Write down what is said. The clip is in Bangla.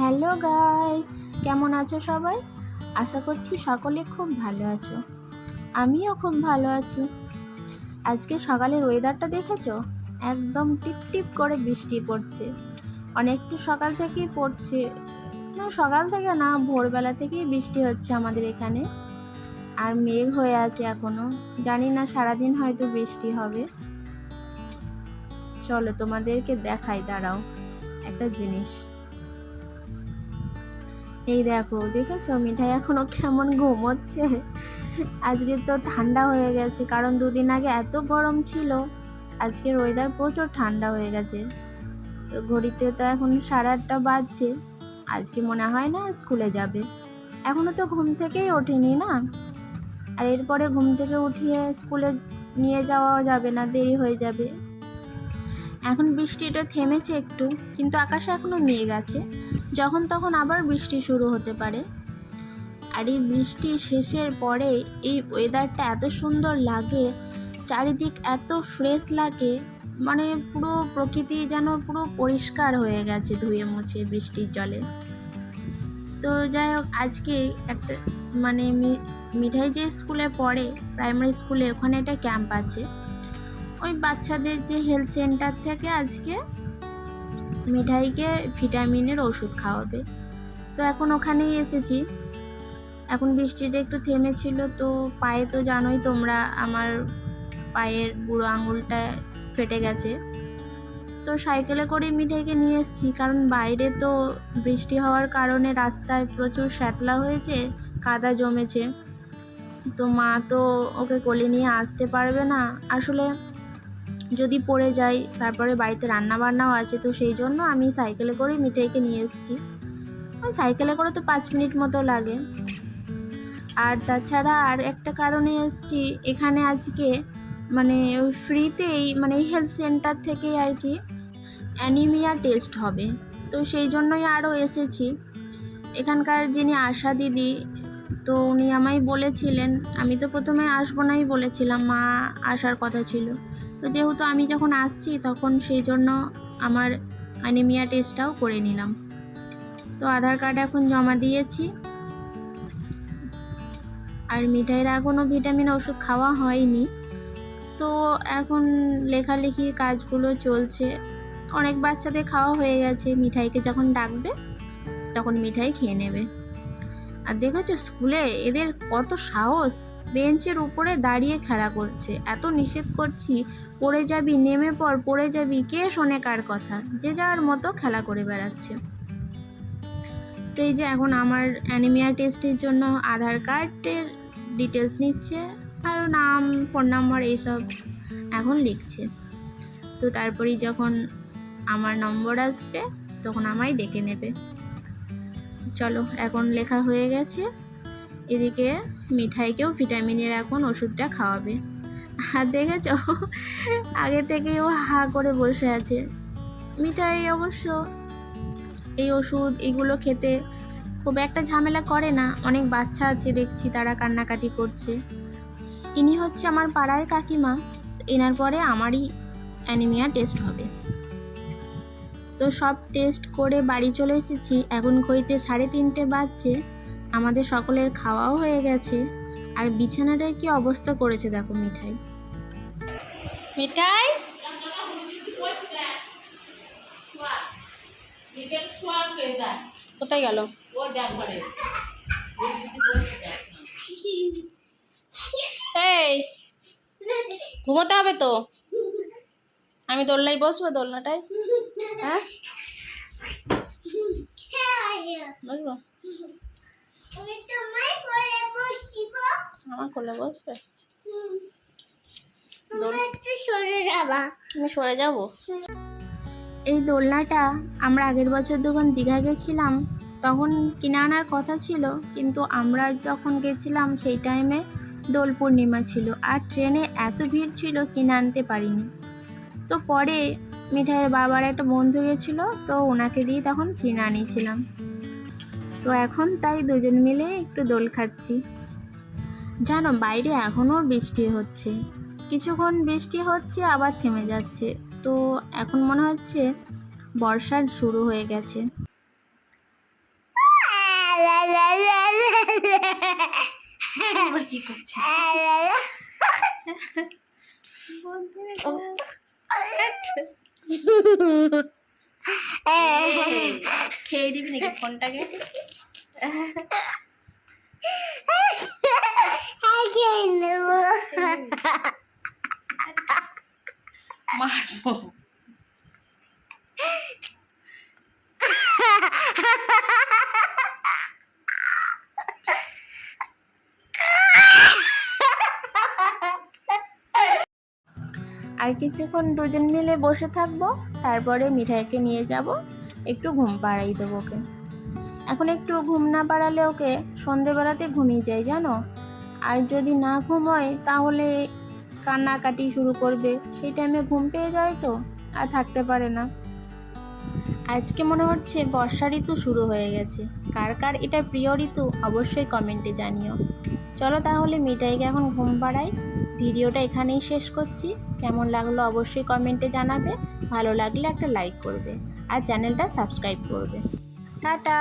হ্যালো গাইস, কেমন আছো সবাই? আশা করছি সকলে খুব ভালো আছো। আমিও খুব ভালো আছি। আজকে সকালের ওয়েদারটা দেখেছ? একদম টিপ টিপ করে বৃষ্টি পড়ছে। অনেকটা সকাল থেকেই পড়ছে। না, সকাল থেকে না, ভোরবেলা থেকেই বৃষ্টি হচ্ছে আমাদের এখানে। আর মেঘ হয়ে আছে এখনও। জানি না সারাদিন হয়তো বৃষ্টি হবে। চলো তোমাদেরকে দেখাই, দাঁড়াও। একটা জিনিস। এই দেখো, দেখেছ? মিঠাই এখনও কেমন ঘুমোচ্ছে? আজকে তো ঠান্ডা হয়ে গেছে, কারণ দুদিন আগে এত গরম ছিল। আজকের ওয়েদার প্রচুর ঠান্ডা হয়ে গেছে। তো ঘড়িতে তো এখন সাড়ে আটটা বাজছে। আজকে মনে হয় না স্কুলে যাবে। এখনও তো ঘুম থেকেই ওঠেনি না? আর এরপরে ঘুম থেকে উঠিয়ে স্কুলে নিয়ে যাওয়াও যাবে না, দেরি হয়ে যাবে। এখন বৃষ্টিটা থেমেছে একটু, কিন্তু আকাশে এখনও মেঘ আছে। যখন তখন আবার বৃষ্টি শুরু হতে পারে। আর এই বৃষ্টি শেষের পরে এই ওয়েদারটা এত সুন্দর লাগে, চারিদিক এত ফ্রেশ লাগে মানে পুরো প্রকৃতি যেন পুরো পরিষ্কার হয়ে গেছে ধুয়ে মুছে বৃষ্টির জলে। তো যাই হোক, আজকে একটা মানে মিঠাই যে স্কুলে পড়ে প্রাইমারি স্কুলে, ওখানে একটা ক্যাম্প আছে। ওই বাচ্চাদের যে হেলথ সেন্টার থেকে আজকে মিঠাইকে ভিটামিনের ওষুধ খাওয়াবে। তো এখন ওখানেই এসেছি। এখন বৃষ্টিটা একটু থেমেছিল তো পায়ে তো জানোই তোমরা আমার পায়ের বুড়ো আঙুলটা ফেটে গেছে। তো সাইকেলে করে মিঠাইকে নিয়ে এসেছি কারণ বাইরে তো বৃষ্টি হওয়ার কারণে রাস্তায় প্রচুর শ্যাতলা হয়েছে, কাদা জমেছে। তো মা তো ওকে কোলে নিয়ে আসতে পারবে না। আসলে যদি পড়ে যাই, তারপরে বাড়িতে রান্না বান্নাও আছে, তো সেই জন্য আমি সাইকেলে করে মিঠাইকে নিয়ে এসেছি। সাইকেলে করে তো পাঁচ মিনিট মতো লাগে। আর তাছাড়া আর একটা কারণে এসেছি, এখানে আজকে মানে ওই ফ্রিতেই মানে হেলথ সেন্টার থেকেই আর কি অ্যানিমিয়া টেস্ট হবে। তো সেই জন্যই আরও এসেছি। এখানকার যিনি আশা দিদি, তো উনি আমায় বলেছিলেন, আমি তো প্রথমে আসব নাই বলেছিলাম, মা আসার কথা ছিল। তো যেহেতু আমি যখন আসছি তখন সেই জন্য আমার অ্যানিমিয়া টেস্টটাও করে নিলাম। তো আধার কার্ড এখন জমা দিয়েছি। আর মিঠাইয়ের এখনও ভিটামিন ওষুধ খাওয়া হয়নি। তো এখন লেখালেখির কাজগুলো চলছে। অনেক বাচ্চাদের খাওয়া হয়ে গেছে। মিঠাইকে যখন ডাকবে, তখন মিঠাই খেয়ে নেবে। আর দেখেছ স্কুলে এদের কত সাহস? বেঞ্চের উপরে দাঁড়িয়ে খেলা করছে। এত নিষেধ করছি, পড়ে যাবি, নেমে পড়, পড়ে যাবি, কে শোনে কার কথা? যে যার মতো খেলা করে বেড়াচ্ছে। তো এই যে এখন আমার অ্যানিমিয়া টেস্টের জন্য আধার কার্ডের ডিটেলস নিচ্ছে আর নাম ফোন নাম্বার এইসব এখন লিখছে। তো তারপরেই যখন আমার নম্বর আসবে, তখন আমায় ডেকে নেবে। চলো, এখন লেখা হয়ে গেছে। এদিকে মিঠাইকেও ভিটামিনের এখন ওষুধটা খাওয়াবে। আর দেখেছ? আগে থেকেই ও হা করে বসে আছে। মিঠাই অবশ্য এই ওষুধ, এগুলো খেতে খুব একটা ঝামেলা করে না। অনেক বাচ্চা আছে, দেখছি তারা কান্নাকাটি করছে। ইনি হচ্ছে আমার পাড়ার কাকিমা। এনার পরে আমারই অ্যানিমিয়া টেস্ট হবে। তো সব টেস্ট করে বাড়ি চলে এসেছি। এখন ঘড়িতে সাড়ে তিনটে বাজছে। আমাদের সকলের খাওয়াও হয়ে গেছে। আর বিছানাটার কি অবস্থা করেছে দেখো মিঠাই। মিঠাই? কোথায় গেল? এই, ঘুমোতে হবে তো? আমি দোলনায় বসবো, দোলনাটায়? হ্যাঁ? আমার কোলে বসবে? সরে যাব। এই দোলনাটা আমরা আগের বছর যখন দীঘা গেছিলাম, তখন কিনে আনার কথা ছিল, কিন্তু আমরা যখন গেছিলাম, সেই টাইমে দোল পূর্ণিমা ছিল, আর ট্রেনে এত ভিড় ছিল কিনে আনতে পারিনি। তো পরে মিঠাইয়ের বাবার একটা বন্ধু গেছিল তো ওনাকে দিয়ে তখন কিনে আনিয়েছিলাম। তো এখন তাই দুজন মিলে একটু দোল খাচ্ছি। জানো বাইরে এখনও বৃষ্টি হচ্ছে। কিছুক্ষণ বৃষ্টি হচ্ছে আবার থেমে যাচ্ছে। তো এখন মনে হচ্ছে বর্ষার শুরু হয়ে গেছে। কি করছিস? খেয়ে দিবি নাকি ফোনটাকে? মারবো। আর কিছুক্ষণ দুজন মিলে বসে থাকব, তারপরে মিঠাইকে নিয়ে যাব, একটু ঘুম পাড়াই দেবো ওকে। এখন একটু ঘুম না পাড়ালে ওকে সন্ধেবেলাতে ঘুমিয়ে যায় জানো? আর যদি না ঘুমোয় তাহলে কান্নাকাটি শুরু করবে। সেই টাইমে ঘুম পেয়ে যায় তো, আর থাকতে পারে না। আজকে মনে হচ্ছে বর্ষা ঋতু শুরু হয়ে গেছে। কার কার এটা প্রিয় ঋতু, অবশ্যই কমেন্টে জানিও। চলো তাহলে মিঠাইকে এখন ঘুম পাড়াই। ভিডিওটা এখানেই শেষ করছি। কেমন লাগল অবশ্যই কমেন্টে জানাবে। ভালো লাগলে একটা লাইক করবে। আর চ্যানেলটা সাবস্ক্রাইব করবে। টাটা!